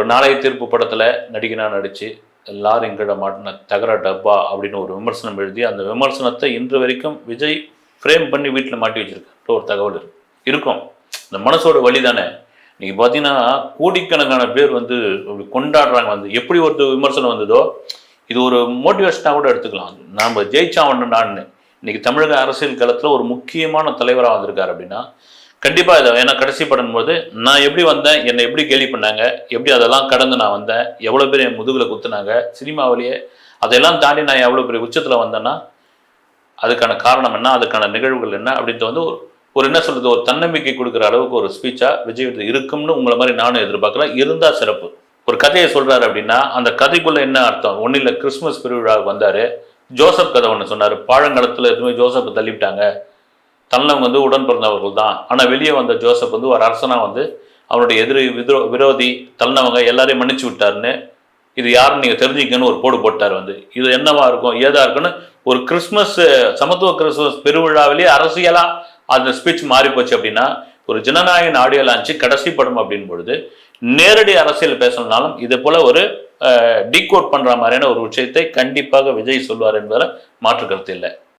ஒரு நாளைய தீர்ப்பு படத்தில் நடிகனா நடித்து எல்லாரும் எங்கட மாட்டின தகர டப்பா அப்படின்னு ஒரு விமர்சனம் எழுதி அந்த விமர்சனத்தை இன்று வரைக்கும் விஜய் ஃப்ரேம் பண்ணி வீட்டில் மாட்டி வச்சிருக்க ஒரு தகவல் இருக்கு. இருக்கும். இந்த மனசோட வழி தானே நீங்கள் பார்த்தீங்கன்னா கோடிக்கணக்கான பேர் வந்து அப்படி கொண்டாடுறாங்க வந்து எப்படி ஒரு விமர்சனம் வந்ததோ இது ஒரு மோட்டிவேஷனாக கூட எடுத்துக்கலாம். நாம் ஜெயிச்சா ஒன்று நான் இன்னைக்கு தமிழக அரசியல் களத்தில் ஒரு முக்கியமான தலைவராக வந்திருக்கார் அப்படின்னா கண்டிப்பாக இதை ஏன்னா கடைசி படம் போது நான் எப்படி வந்தேன் என்னை எப்படி கேலி பண்ணாங்க எப்படி அதெல்லாம் கடந்து நான் வந்தேன் எவ்வளோ பேர் என் முதுகில் குத்துனாங்க சினிமாவிலேயே அதையெல்லாம் தாண்டி நான் எவ்வளோ பெரிய உச்சத்தில் வந்தேன்னா அதுக்கான காரணம் என்ன அதுக்கான நிகழ்வுகள் என்ன அப்படின்ட்டு வந்து ஒரு ஒரு என்ன சொல்கிறது ஒரு தன்னம்பிக்கை கொடுக்குற அளவுக்கு ஒரு ஸ்பீச்சாக விஜய் இருக்கும்னு உங்களை மாதிரி நானும் எதிர்பார்க்கல. இருந்தால் சிறப்பு. ஒரு கதையை சொல்கிறாரு அப்படின்னா அந்த கதைக்குள்ளே என்ன அர்த்தம்? ஒன்றும் இல்லை கிறிஸ்மஸ் பெருவிழாவுக்கு வந்தார். ஜோசப் கதை ஒன்று சொன்னார். பாழங்காலத்தில் எதுவுமே ஜோசப்பை தள்ளிவிட்டாங்க. தன்னவங்க வந்து உடன் பிறந்தவர்கள் தான். ஆனால் வெளியே வந்த ஜோசப் வந்து ஒரு அரசனாக வந்து அவனுடைய எதிரி விதோ விரோதி தள்ளனவங்க எல்லாரையும் மன்னிச்சு விட்டாருன்னு இது யாருன்னு நீங்கள் தெரிஞ்சுக்கன்னு ஒரு போடு போட்டார் வந்து. இது என்னவா இருக்கும்? ஏதா இருக்குன்னு ஒரு கிறிஸ்மஸ் சமத்துவ கிறிஸ்மஸ் பெருவிழாவிலேயே அரசியலாக அந்த ஸ்பீச் மாறி போச்சு அப்படின்னா ஒரு ஜனநாயகன் ஆடியோ லான்ச்சு கடைசி படம் அப்படின் பொழுது நேரடி அரசியல் பேசணும்னாலும் இதே போல ஒரு டீகோட் பண்ணுற மாதிரியான ஒரு விஷயத்தை கண்டிப்பாக விஜய் சொல்வார் என்பதில் மாற்று கருத்து இல்லை.